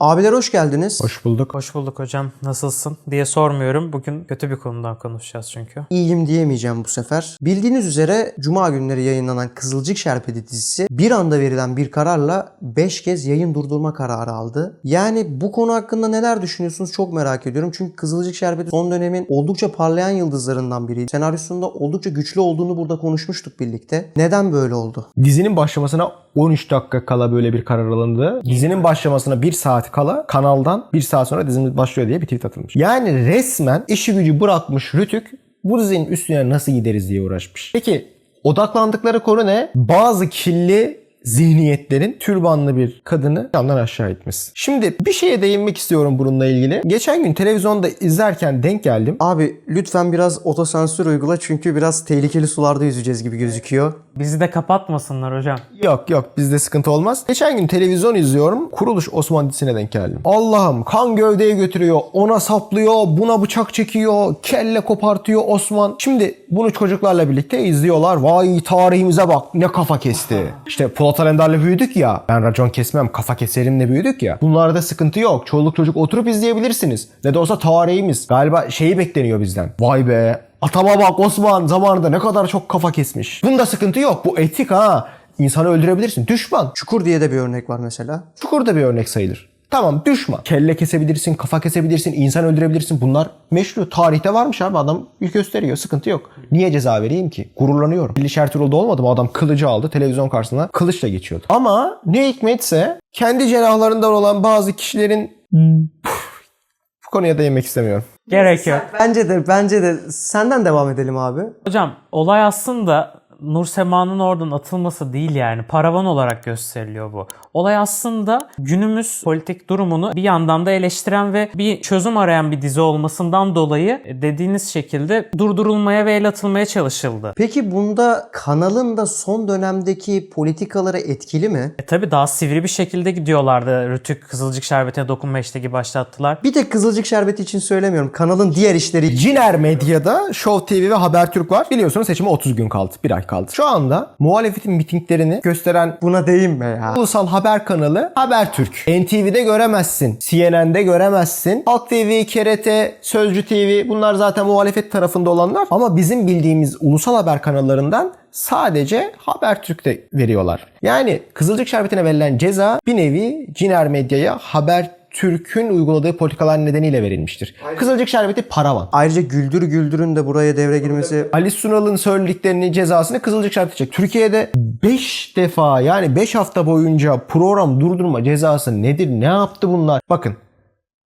Abiler hoş geldiniz. Hoş bulduk. Hoş bulduk hocam. Nasılsın diye sormuyorum. Bugün kötü bir konudan konuşacağız çünkü. İyiyim diyemeyeceğim bu sefer. Bildiğiniz üzere Cuma günleri yayınlanan Kızılcık Şerbeti dizisi bir anda verilen bir kararla 5 kez yayın durdurma kararı aldı. Yani bu konu hakkında neler düşünüyorsunuz çok merak ediyorum. Çünkü Kızılcık Şerbeti son dönemin oldukça parlayan yıldızlarından biriydi. Senaryosunda oldukça güçlü olduğunu burada konuşmuştuk birlikte. Neden böyle oldu? Dizinin başlamasına 13 dakika kala böyle bir karar alındı. Dizinin başlamasına 1 saat kala kanaldan 1 saat sonra dizimiz başlıyor diye bir tweet atılmış. Yani resmen işi gücü bırakmış Rütük bu dizinin üstüne nasıl gideriz diye uğraşmış. Peki odaklandıkları konu ne? Bazı kirli zihniyetlerin türbanlı bir kadını camdan aşağı itmesi. Şimdi bir şeye değinmek istiyorum bununla ilgili. Geçen gün televizyonda izlerken denk geldim. Abi lütfen biraz otosansür uygula çünkü biraz tehlikeli sularda yüzeceğiz gibi gözüküyor. Bizi de kapatmasınlar hocam. Yok yok bizde sıkıntı olmaz. Geçen gün televizyon izliyorum. Kuruluş Osman dizisine denk geldim. Allah'ım kan gövdeye götürüyor. Ona saplıyor. Buna bıçak çekiyor. Kelle kopartıyor Osman. Şimdi bunu çocuklarla birlikte izliyorlar. Vay tarihimize bak ne kafa kesti. İşte Polat Alemdar'la büyüdük ya. Ben racon kesmem kafa keserimle büyüdük ya. Bunlarda sıkıntı yok. Çoluk çocuk oturup izleyebilirsiniz. Ne de olsa tarihimiz. Galiba şeyi bekleniyor bizden. Vay be Atama bak Osman zamanında ne kadar çok kafa kesmiş. Bunda sıkıntı yok. Bu etik ha. İnsanı öldürebilirsin. Düşman. Çukur diye de bir örnek var mesela. Çukur da bir örnek sayılır. Tamam düşman. Kelle kesebilirsin, kafa kesebilirsin, insan öldürebilirsin. Bunlar meşru. Tarihte varmış abi adam gösteriyor. Sıkıntı yok. Niye ceza vereyim ki? Gururlanıyorum. Billy Shertull'da olmadı mı? Adam kılıcı aldı. Televizyon karşısına kılıçla geçiyordu. Ama ne hikmetse kendi cenahlarından olan bazı kişilerin bu konuya değinmek istemiyorum. Gerek yok. Bence de bence de senden devam edelim abi. Hocam olay aslında Nur Sema'nın oradan atılması değil yani. Paravan olarak gösteriliyor bu. Olay aslında günümüz politik durumunu bir yandan da eleştiren ve bir çözüm arayan bir dizi olmasından dolayı dediğiniz şekilde durdurulmaya ve el atılmaya çalışıldı. Peki bunda kanalın da son dönemdeki politikaları etkili mi? E tabi daha sivri bir şekilde gidiyorlardı. Rütük Kızılcık Şerbeti'ne dokunma işlegi başlattılar. Bir tek Kızılcık Şerbeti için söylemiyorum. Kanalın diğer işleri Ciner Medya'da Show TV ve Habertürk var. Biliyorsunuz seçime 30 gün kaldı. Bir ay kaldı. Şu anda muhalefetin mitinglerini gösteren buna değinme ya. ulusal haber kanalı Habertürk. NTV'de göremezsin. CNN'de göremezsin. Halk TV, KRT, Sözcü TV bunlar zaten muhalefet tarafında olanlar. Ama bizim bildiğimiz ulusal haber kanallarından sadece Habertürk'te veriyorlar. Yani Kızılcık Şerbeti'ne verilen ceza bir nevi Ciner Medya'ya Haber Türk'ün uyguladığı politikalar nedeniyle verilmiştir. Kızılcık Şerbeti paravan. Ayrıca Güldür Güldür'ün de buraya devre girmesi Ali Sunal'ın söylediklerini cezasını Kızılcık Şerbeti çekecek. Türkiye'de 5 defa yani 5 hafta boyunca program durdurma cezası nedir? Ne yaptı bunlar? Bakın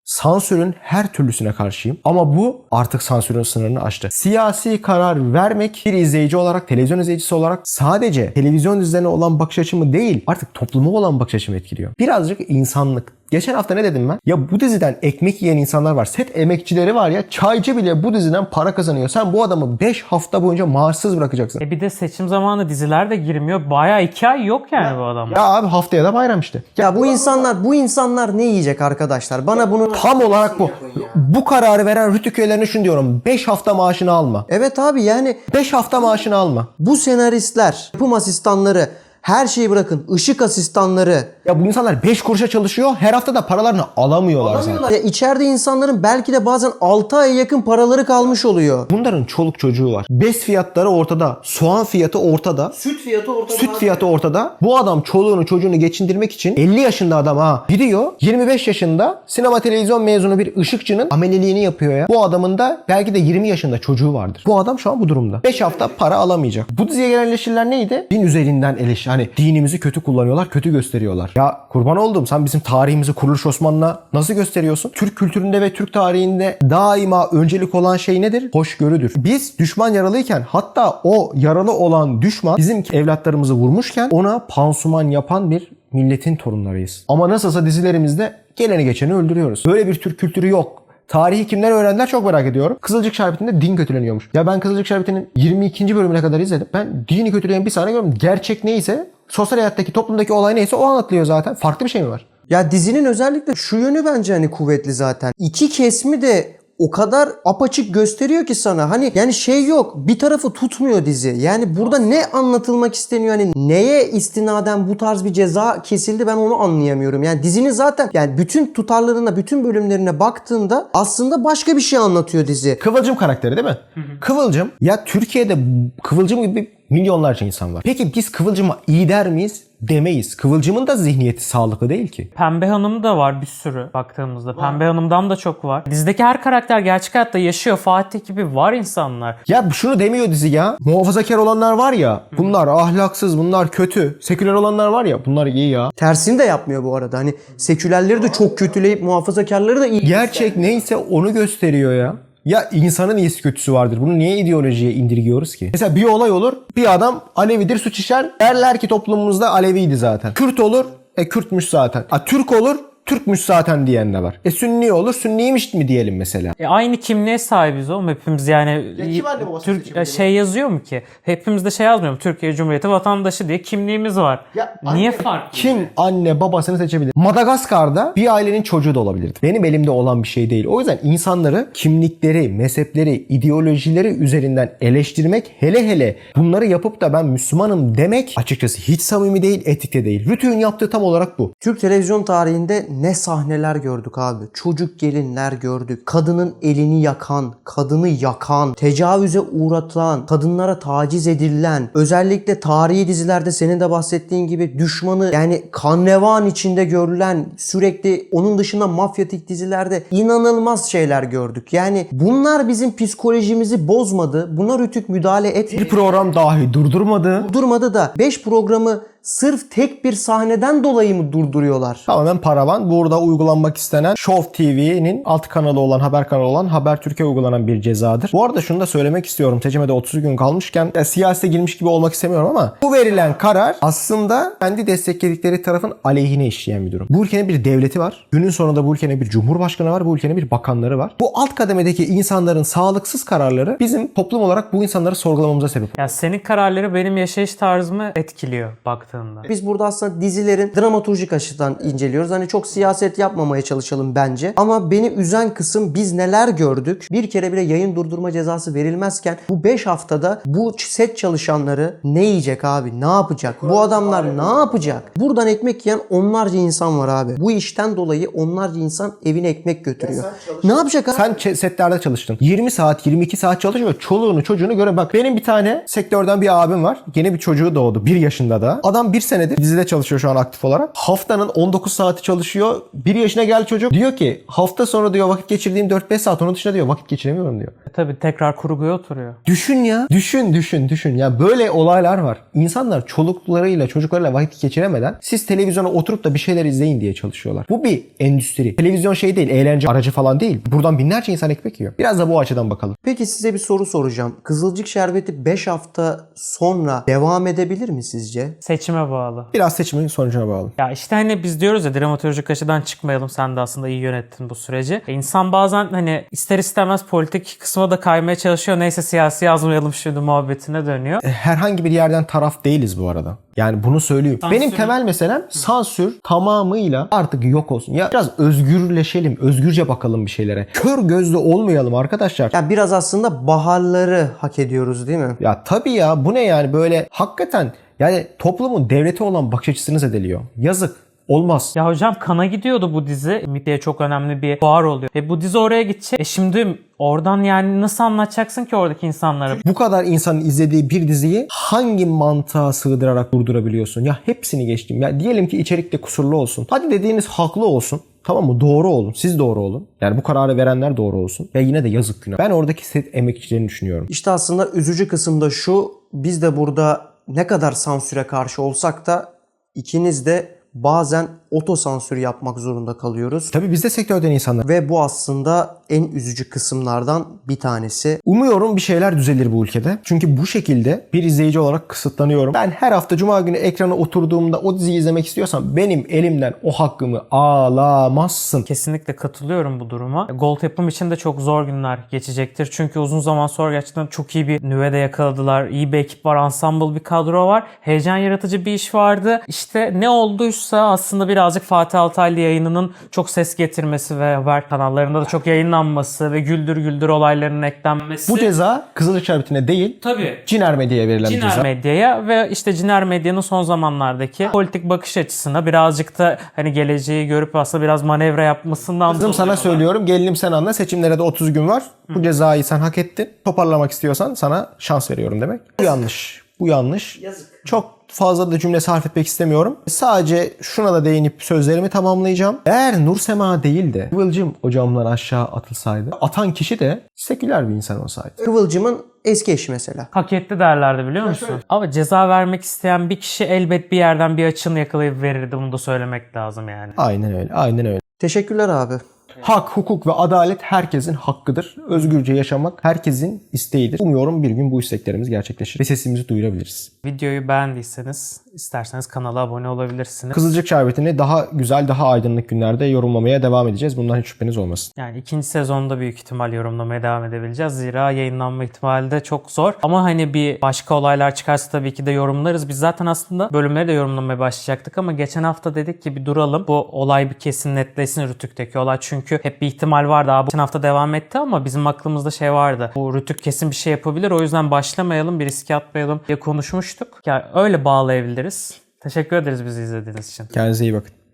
sansürün her türlüsüne karşıyım. Ama bu artık sansürün sınırını aştı. Siyasi karar vermek bir izleyici olarak, televizyon izleyicisi olarak sadece televizyon dizilerine olan bakış açımı değil, artık topluma olan bakış açımı etkiliyor. Birazcık insanlık. Geçen hafta ne dedim ben? Ya bu diziden ekmek yiyen insanlar var. Set emekçileri var ya. Çaycı bile bu diziden para kazanıyor. Sen bu adamı 5 hafta boyunca maaşsız bırakacaksın. E bir de seçim zamanı diziler de girmiyor. Bayağı iki ay yok yani bu adam. Ya abi haftaya da bayram işte. ya bu insanlar bu insanlar ne yiyecek arkadaşlar? Bana bunu Tam olarak bu. Bu kararı veren rütük üyelerine şunu diyorum. 5 hafta maaşını alma. Evet abi yani 5 hafta maaşını alma. bu senaristler, yapım asistanları, her şeyi bırakın, ışık asistanları, Ya bu insanlar 5 kuruşa çalışıyor. Her hafta da paralarını alamıyorlar, zaten. ya içeride insanların belki de bazen 6 aya yakın paraları kalmış oluyor. Bunların çoluk çocuğu var. Bes fiyatları ortada. Soğan fiyatı ortada. Süt fiyatı ortada. Süt fiyatı ortada. Bu adam çoluğunu çocuğunu geçindirmek için 50 yaşında adam ha gidiyor 25 yaşında sinema televizyon mezunu bir ışıkçının ameliliğini yapıyor ya. Bu adamın da belki de 20 yaşında çocuğu vardır. Bu adam şu an bu durumda. 5 hafta para alamayacak. Bu diziye gelen eleştiriler neydi? Din üzerinden eleştiri. Hani dinimizi kötü kullanıyorlar, kötü gösteriyorlar. Ya kurban oldum sen bizim tarihimizi Kuruluş Osman'la nasıl gösteriyorsun? Türk kültüründe ve Türk tarihinde daima öncelik olan şey nedir? Hoşgörüdür. Biz düşman yaralıyken hatta o yaralı olan düşman bizim evlatlarımızı vurmuşken ona pansuman yapan bir milletin torunlarıyız. Ama nasılsa dizilerimizde geleni geçeni öldürüyoruz. Böyle bir Türk kültürü yok. Tarihi kimler öğrendiler çok merak ediyorum. Kızılcık Şerbeti'nde din kötüleniyormuş. Ya ben Kızılcık Şerbeti'nin 22. bölümüne kadar izledim. Ben dini kötüleyen bir sahne görmedim. Gerçek neyse, sosyal hayattaki, toplumdaki olay neyse o anlatılıyor zaten. Farklı bir şey mi var? Ya dizinin özellikle şu yönü bence hani kuvvetli zaten. İki kesmi de o kadar apaçık gösteriyor ki sana. Hani yani şey yok. Bir tarafı tutmuyor dizi. Yani burada ne anlatılmak isteniyor? Hani neye istinaden bu tarz bir ceza kesildi ben onu anlayamıyorum. Yani dizinin zaten yani bütün tutarlarına, bütün bölümlerine baktığında aslında başka bir şey anlatıyor dizi. Kıvılcım karakteri değil mi? Kıvılcım ya Türkiye'de Kıvılcım gibi milyonlarca insan var. Peki biz Kıvılcım'a iyi der miyiz? Demeyiz. Kıvılcımın da zihniyeti sağlıklı değil ki. Pembe Hanım da var bir sürü baktığımızda. Pembe Hanım'dan da çok var. Dizideki her karakter gerçek hayatta yaşıyor. Fatih gibi var insanlar. Ya şunu demiyor dizi ya. Muhafazakar olanlar var ya. Bunlar ahlaksız, bunlar kötü. Seküler olanlar var ya. Bunlar iyi ya. Tersini de yapmıyor bu arada. Hani sekülerleri de çok kötüleyip muhafazakarları da iyi. Gerçek neyse onu gösteriyor ya. Ya insanın iyisi kötüsü vardır. Bunu niye ideolojiye indirgiyoruz ki? Mesela bir olay olur. Bir adam Alevidir suç işler. Derler ki toplumumuzda Aleviydi zaten. Kürt olur. E Kürtmüş zaten. A, Türk olur. Türkmüş zaten diyen de var. E Sünni olur. Sünniymiş mi diyelim mesela? E aynı kimliğe sahibiz oğlum hepimiz yani. kim anne babası Türk seçimi şey yazıyor mu ki? Hepimizde şey yazmıyor mu? Türkiye Cumhuriyeti vatandaşı diye kimliğimiz var. Ya Niye anne- farklı? Kim anne babasını seçebilir? Madagaskar'da bir ailenin çocuğu da olabilirdi. Benim elimde olan bir şey değil. O yüzden insanları kimlikleri, mezhepleri, ideolojileri üzerinden eleştirmek hele hele bunları yapıp da ben Müslümanım demek açıkçası hiç samimi değil, etikte değil. Rütü'nün yaptığı tam olarak bu. Türk televizyon tarihinde ne sahneler gördük abi. Çocuk gelinler gördük. Kadının elini yakan, kadını yakan, tecavüze uğratan, kadınlara taciz edilen, özellikle tarihi dizilerde senin de bahsettiğin gibi düşmanı yani kanrevan içinde görülen sürekli onun dışında mafyatik dizilerde inanılmaz şeyler gördük. Yani bunlar bizim psikolojimizi bozmadı. Buna rütük müdahale etmedi. Bir program dahi durdurmadı. Durmadı da 5 programı sırf tek bir sahneden dolayı mı durduruyorlar? Tamamen paravan. Burada uygulanmak istenen Show TV'nin alt kanalı olan, haber kanalı olan Haber Türkiye uygulanan bir cezadır. Bu arada şunu da söylemek istiyorum. TCM'de 30 gün kalmışken e, siyasete girmiş gibi olmak istemiyorum ama bu verilen karar aslında kendi destekledikleri tarafın aleyhine işleyen bir durum. Bu ülkenin bir devleti var. Günün sonunda bu ülkenin bir cumhurbaşkanı var. Bu ülkenin bir bakanları var. Bu alt kademedeki insanların sağlıksız kararları bizim toplum olarak bu insanları sorgulamamıza sebep Ya senin kararları benim yaşayış tarzımı etkiliyor baktığında. Biz burada aslında dizilerin dramaturjik açıdan inceliyoruz. Hani çok siyaset yapmamaya çalışalım bence. Ama beni üzen kısım biz neler gördük? Bir kere bile yayın durdurma cezası verilmezken bu 5 haftada bu set çalışanları ne yiyecek abi? Ne yapacak? Bu adamlar ne yapacak? Buradan ekmek yiyen onlarca insan var abi. Bu işten dolayı onlarca insan evine ekmek götürüyor. Ne yapacak abi? Sen setlerde çalıştın. 20 saat, 22 saat çalışıyor. Çoluğunu, çocuğunu göre bak. Benim bir tane sektörden bir abim var. Yeni bir çocuğu doğdu. 1 yaşında da. Adam bir senedir dizide çalışıyor şu an aktif olarak. Haftanın 19 saati çalışıyor. 1 yaşına geldi çocuk. Diyor ki hafta sonu diyor vakit geçirdiğim 4-5 saat onun dışında diyor vakit geçiremiyorum diyor. E tabii tekrar kurguya oturuyor. Düşün ya. Düşün, düşün, düşün. Ya böyle olaylar var. İnsanlar çoluklarıyla, çocuklarıyla vakit geçiremeden siz televizyona oturup da bir şeyler izleyin diye çalışıyorlar. Bu bir endüstri. Televizyon şey değil, eğlence aracı falan değil. Buradan binlerce insan ekmek yiyor. Biraz da bu açıdan bakalım. Peki size bir soru soracağım. Kızılcık Şerbeti 5 hafta sonra devam edebilir mi sizce? Seçime bağlı. Biraz seçimin sonucuna bağlı. Ya işte hani biz diyoruz ya dramaturjik açıdan çıkmayalım. Sen de aslında iyi yönettin bu süreci. E insan bazen hani ister istemez politik kısma da kaymaya çalışıyor. Neyse siyasi yazmayalım şimdi muhabbetine dönüyor. E, Herhangi bir yerden taraf değiliz bu arada. Yani bunu söyleyeyim. Sansür. Benim temel meselem sansür tamamıyla artık yok olsun. Ya biraz özgürleşelim, özgürce bakalım bir şeylere. Kör gözlü olmayalım arkadaşlar. Ya biraz aslında baharları hak ediyoruz değil mi? Ya tabii ya bu ne yani böyle hakikaten yani toplumun devlete olan bakış açısını zedeliyor. Yazık. Olmaz. Ya hocam kana gidiyordu bu dizi. Diye çok önemli bir buhar oluyor. E bu dizi oraya gidecek. E şimdi oradan yani nasıl anlatacaksın ki oradaki insanlara? Bu kadar insanın izlediği bir diziyi hangi mantığa sığdırarak durdurabiliyorsun? Ya hepsini geçtim. Ya diyelim ki içerikte kusurlu olsun. Hadi dediğiniz haklı olsun. Tamam mı? Doğru olun. Siz doğru olun. Yani bu kararı verenler doğru olsun. Ya yine de yazık günah. Ben oradaki set emekçilerini düşünüyorum. İşte aslında üzücü kısım da şu. Biz de burada ne kadar sansüre karşı olsak da ikiniz de bazen otosansür yapmak zorunda kalıyoruz. Tabii biz de sektörden insanlar. Ve bu aslında en üzücü kısımlardan bir tanesi. Umuyorum bir şeyler düzelir bu ülkede. Çünkü bu şekilde bir izleyici olarak kısıtlanıyorum. Ben her hafta cuma günü ekrana oturduğumda o diziyi izlemek istiyorsam benim elimden o hakkımı alamazsın. Kesinlikle katılıyorum bu duruma. Gold yapım için de çok zor günler geçecektir. Çünkü uzun zaman sonra gerçekten çok iyi bir nüvede yakaladılar. İyi bir ekip var, ensemble bir kadro var. Heyecan yaratıcı bir iş vardı. İşte ne olduysa aslında biraz birazcık Fatih Altaylı yayınının çok ses getirmesi ve haber kanallarında da çok yayınlanması ve güldür güldür olaylarının eklenmesi. Bu ceza Kızılcık Şerbeti'ne değil tabii Ciner Medya'ya verilen Ciner ceza. medyaya ve işte Ciner medyanın son zamanlardaki politik bakış açısına birazcık da hani geleceği görüp aslında biraz manevra yapmasından Kızım sana söylüyorum gelinim sen anla seçimlere de 30 gün var. Bu cezayı sen hak ettin. Toparlamak istiyorsan sana şans veriyorum demek. Bu yanlış. Bu yanlış. Çok fazla da cümle sarf etmek istemiyorum. Sadece şuna da değinip sözlerimi tamamlayacağım. Eğer Nur Sema değil de Kıvılcım o camdan aşağı atılsaydı atan kişi de seküler bir insan olsaydı. Kıvılcım'ın eski eşi mesela. hak etti derlerdi biliyor musun? Ama ceza vermek isteyen bir kişi elbet bir yerden bir açını yakalayıp verirdi. Bunu da söylemek lazım yani. Aynen öyle. Aynen öyle. Teşekkürler abi. Hak, hukuk ve adalet herkesin hakkıdır. Özgürce yaşamak herkesin isteğidir. Umuyorum bir gün bu isteklerimiz gerçekleşir ve sesimizi duyurabiliriz. Videoyu beğendiyseniz isterseniz kanala abone olabilirsiniz. Kızılcık Şerbeti'ni daha güzel, daha aydınlık günlerde yorumlamaya devam edeceğiz. Bundan hiç şüpheniz olmasın. Yani ikinci sezonda büyük ihtimal yorumlamaya devam edebileceğiz. Zira yayınlanma ihtimali de çok zor. Ama hani bir başka olaylar çıkarsa tabii ki de yorumlarız. Biz zaten aslında bölümleri de yorumlamaya başlayacaktık ama geçen hafta dedik ki bir duralım. Bu olay bir kesin netleşsin Rütük'teki olay. Çünkü hep bir ihtimal vardı. Abi geçen hafta devam etti ama bizim aklımızda şey vardı. Bu Rütük kesin bir şey yapabilir. O yüzden başlamayalım, bir riske atmayalım diye konuşmuştuk. Yani öyle bağlayabiliriz. Teşekkür ederiz bizi izlediğiniz için. Kendinize iyi bakın.